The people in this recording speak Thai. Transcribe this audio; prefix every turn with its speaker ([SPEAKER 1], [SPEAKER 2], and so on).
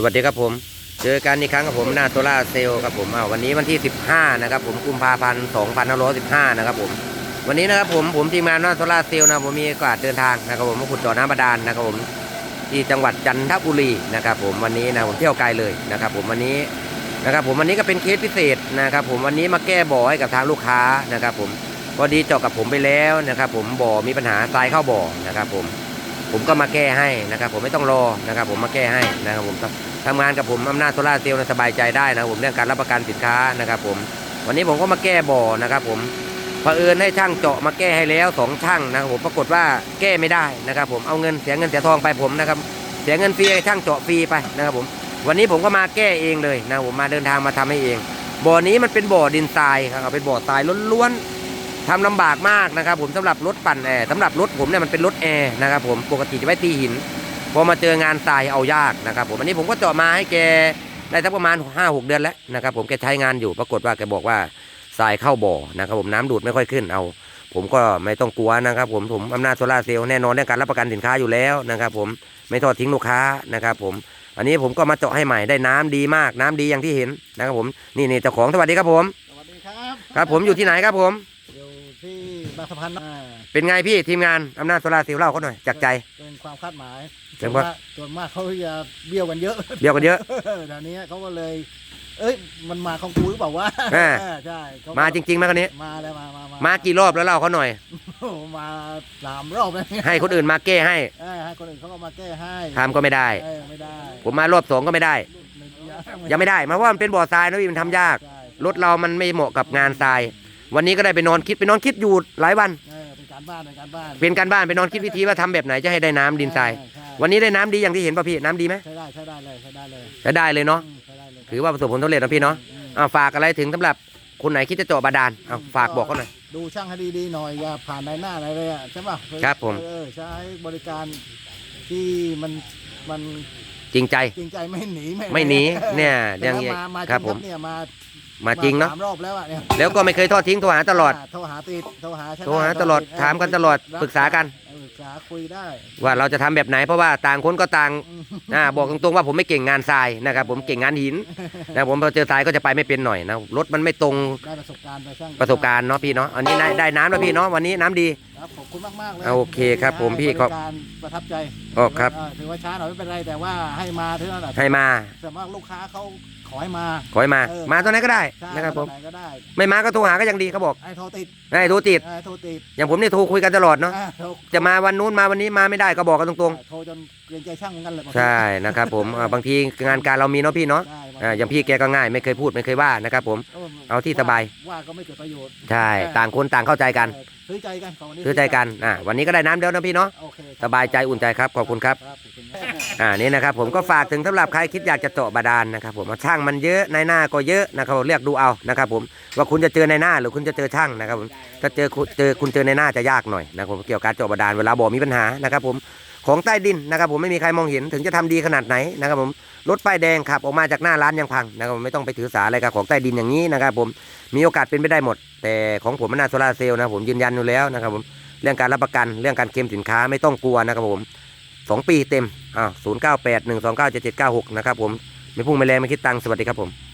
[SPEAKER 1] สวัสดีครับผม เจอกันอีกครั้งกับผมหน้าโซล่าเซลล์ครับผมอ้าววันนี้วันที่ 15 นะครับผมกุมภาพันธ์2515 นะครับผมวันนี้นะครับผมผมทีมงานหน้าโซล่าเซลล์นะผมมีโอกาสเดินทางนะครับผมมาขุดเจาะน้ำบาดาลนะครับผมที่จังหวัดจันทบุรีนะครับผมวันนี้นะผมเที่ยวไกลเลยนะครับผมวันนี้นะครับผมวันนี้ก็เป็นเคสพิเศษนะครับผมวันนี้มาแก้บ่อให้กับทางลูกค้านะครับผมพอดีเจาะกับผมไปแล้วนะครับผมบ่อมีปัญหาทรายเข้าบ่อนะครับผม ผมก็มาแก้ให้นะครับ ผมไม่ต้องรอนะครับ ผมมาแก้ให้นะครับผมทำงานกับผมอำนาจโซล่าเซลล์สบายใจได้นะผมเรื่องการรับประกันสินค้านะครับ ผม วันนี้ผมก็มาแก้บ่อนะครับ ผมเผอิญให้ช่างเจาะมาแก้ให้แล้วสองช่างนะครับผมปรากฏว่าแก้ไม่ได้นะครับ ผมเอาเงินเสียเงินเสียทองไปผมนะครับ เสียเงินฟรีช่างเจาะฟรีไปนะครับ ผม วันนี้ผมก็มาแก้เองเลยนะผมมาเดินทางมาทำให้เอง บ่อนี้มันเป็นบ่อดินทรายครับเป็นบ่อทรายล้วนๆ ทำลำบากมากนะครับ ผมสำหรับรถปั่นแอร์สำหรับรถผมเนี่ยมันเป็นรถแอร์นะครับผมปกติจะไว้ตีหินพอมาเจองานทรายเอายากนะครับ ผมอันนี้ผมก็เจาะมาให้แกได้สักประมาณ5้าหเดือนแล้วนะครับ ผมแกใช้งานอยู่ปรากฏว่าแกบอกว่าทรายเข้าบ่อนะครับ ผมน้ำดูดไม่ค่อยขึ้นเอา ผมก็ไม่ต้องกลัวนะครับ ผมผมอำนาจโซล่าร์เซลล์แน่นอนเรื่องการรับประกันสินค้าอยู่แล้วนะครับ ผมไม่ทอดทิ้งลูกค้านะครับ ผมอันนี้ผมก็มาเจาะให้ใหม่ได้น้ำดีมาก น้ำดีอย่างที่เห็นนะครับ ผมนี่นี่เจ้าของสวัสดีครับผม
[SPEAKER 2] สวัสดีครับ
[SPEAKER 1] ครับผมอยู่ที่ไหนครับผม
[SPEAKER 2] อยู่ที่ บางสะพานอ่า
[SPEAKER 1] เป็นไงพี่ทีมงานอำนาจโซลาร์เซลล์เล่าเขาหน่อยจากใจ
[SPEAKER 2] เป็นความคาดหมาย
[SPEAKER 1] เรียกว่า
[SPEAKER 2] ส่วนมากเขาจะเบี้ยวกันเยอะ
[SPEAKER 1] เดียวกันเยอะ
[SPEAKER 2] แถวนี้เขาก็เลย เอ้ย มันมาของกูหรือเปล่าวะ
[SPEAKER 1] อ่า
[SPEAKER 2] ใช่เขก็
[SPEAKER 1] มาจริงๆไหมคนนี้
[SPEAKER 2] มาแล้วมามามา
[SPEAKER 1] มากี่รอบแล้วเล่าเขาหน่อย
[SPEAKER 2] โอ้โหมาสามรอบแล้วเนี่ย
[SPEAKER 1] ให้คนอื่นมาแก้ให้
[SPEAKER 2] เออให้คนอื่นเขาก็มาแก้ให้
[SPEAKER 1] ทำก็ไม่ได้
[SPEAKER 2] เออไม่ได้
[SPEAKER 1] ผมมารอบสองก็ไม่ได้ยังไม่ได้มาเพราะว่ามันเป็นบ่อทรายนะพี่มันทำยาก
[SPEAKER 2] ใช่
[SPEAKER 1] รถเรามันไม่เหมาะกับงานทราย วันนี้ก็ได้ไปนอนคิดไปนอนคิดอยู่หลายวัน
[SPEAKER 2] เออเป็นการบ้านเป็นการบ้าน
[SPEAKER 1] เป็นการบ้านไปนอนคิดวิธีว่าทำแบบไหนจะให้ได้น้ำดินทราย
[SPEAKER 2] ใช่
[SPEAKER 1] วันนี้ได้น้ำดีอย่างที่เห็นป่ะพี่น้ำดีไหม
[SPEAKER 2] ใช้ได้ใช้ได้เลยใช้ได้เลย
[SPEAKER 1] จะได้เลยเนาะ
[SPEAKER 2] อืมใช้ได้เลย
[SPEAKER 1] ถือว่าประสบผลสำเร็จนะพี่เนาะ
[SPEAKER 2] อืม
[SPEAKER 1] อ่าฝากอะไรถึงสำหรับคนไหนคิดจะเจาะบาดาลเอาฝากบอกเขาหน่อย
[SPEAKER 2] ดูช่างให้ดีๆหน่อยอย่าผ่านในหน้าอะไรเลยอะใช่ป่ะ
[SPEAKER 1] ครับผม
[SPEAKER 2] เออใช้บริการที่มันมัน
[SPEAKER 1] จริงใจ
[SPEAKER 2] จริงใจไม่หนี
[SPEAKER 1] ไม่หนีเนี่ย
[SPEAKER 2] แต่
[SPEAKER 1] ยัง
[SPEAKER 2] ว่ามามา
[SPEAKER 1] ครับ
[SPEAKER 2] จง
[SPEAKER 1] ผม
[SPEAKER 2] เนี่ยมา
[SPEAKER 1] มาจริงเนาะ
[SPEAKER 2] สามรอบแล้วอะเนี่ย
[SPEAKER 1] แล้วก็ไม่เคยทอดทิ้งโทรหาตลอด
[SPEAKER 2] โทรหาติดโทรหาใช่
[SPEAKER 1] โทรหาตลอดถามกันตลอดปรึกษากัน
[SPEAKER 2] ปรึกษาคุยได้
[SPEAKER 1] ว่าเราจะทำแบบไหนเพราะว่าต่างคนก็ต่าง
[SPEAKER 2] อืม
[SPEAKER 1] อ่าบอกตรงๆว่าผมไม่เก่งงานทรายนะครับผมเก่งงานหินนะผมพอเจอทรายก็จะไปไม่เป็นหน่อยนะรถมันไม่ตรง
[SPEAKER 2] ได้ประสบการณ์ไปช่าง
[SPEAKER 1] ประสบการณ์เนาะพี่เนาะอันนี้ได้ได้น้ำแล้วพี่เนาะวันนี้น้ำดี
[SPEAKER 2] ครับขอบคุณมากๆเลย
[SPEAKER 1] โอเคครับผมพี่ขอบ
[SPEAKER 2] บริการประทับใจ
[SPEAKER 1] อ๋อครับ
[SPEAKER 2] เถือว่าช้าหน่อยไม่เป็นไรแต่ว่าให้มาเท่านั้นแหละ
[SPEAKER 1] ให้มา
[SPEAKER 2] แต่ว่าลูกค้าเขา ขอให้มา
[SPEAKER 1] ขอให้มา
[SPEAKER 2] เออ
[SPEAKER 1] มาตัวไหนก็ได้
[SPEAKER 2] ใช่
[SPEAKER 1] นะครับผม
[SPEAKER 2] ไหนก็ได้
[SPEAKER 1] ไม่มาก็โทรหาก็ยังดีเขาบอก
[SPEAKER 2] ไอ้โทรติด
[SPEAKER 1] ให้โทรติด
[SPEAKER 2] ไอ้โทรติด
[SPEAKER 1] อย่างผมเนี่ยโทรคุยกันตลอดเนาะ
[SPEAKER 2] อ่าโทร
[SPEAKER 1] จะมาวันนู้นมาวันนี้มาไม่ได้ก็บอกกันตรง
[SPEAKER 2] โทรจนเกรงใจช่างเหมือนกันเลย
[SPEAKER 1] ๆใช่นะครับผมอ่าบางทีงานการเรามีเนาะพี่เนาะ
[SPEAKER 2] ใช่
[SPEAKER 1] อ่าอย่างพี่แกก็ง่ายไม่เคยพูดไม่เคยว่านะครับผมเอาที่สบาย
[SPEAKER 2] ว่าก็ไม่เกิดประโยชน์
[SPEAKER 1] ใช่ ต่างคนต่างเข้าใจกัน
[SPEAKER 2] เออซื้อใจกันของวันนี้
[SPEAKER 1] ซื้อใจกัน อ่า วันนี้ก็ได้น้ำเดียวนะพี่เนาะ
[SPEAKER 2] โอเคค
[SPEAKER 1] สบายใจอุ่นใจครับ ขอบคุณครับ
[SPEAKER 2] ขอบคุณ
[SPEAKER 1] อ่า นี่นะครับผมก็ฝากถึงสำหรับใครคิดอยากจะเจาะบาดาลนะครับผมช่างมันเยอะในหน้าก็เยอะนะครับผมเรียกดูเอานะครับผมว่าคุณจะเจอในหน้าหรือคุณจะเจอช่างนะครับผมถ้าเจอคุณเจอคุณเจอในหน้าจะยากหน่อยนะครับผมเกี่ยวกับการเจาะบาดาลเวลาบ่อมีปัญหานะครับผมของใต้ดินนะครับผมไม่มีใครมองเห็นถึงจะทำดีขนาดไหนนะครับผมรถป้ายแดงขับออกมาจากหน้าร้านยังพังนะครับผมไม่ต้องไปถือสาอะไรกับของใต้ดินอย่างนี้นะครับผมมีโอกาสเป็นไปได้หมด แต่ของผมมันนาโซลาเซลล์นะผมยืนยันอยู่แล้วนะครับผมเรื่องการรับประกันเรื่องการเคลมสินค้าไม่ต้องกลัวนะครับผมสองปีเต็มอ่าศูนย์เก้าแปดหนึ่งสองเก้าเจ็ดเจ็ดเก้าหกนะครับผม ไม่พุ่งไม่แรงไม่คิดตังค์สวัสดีครับผม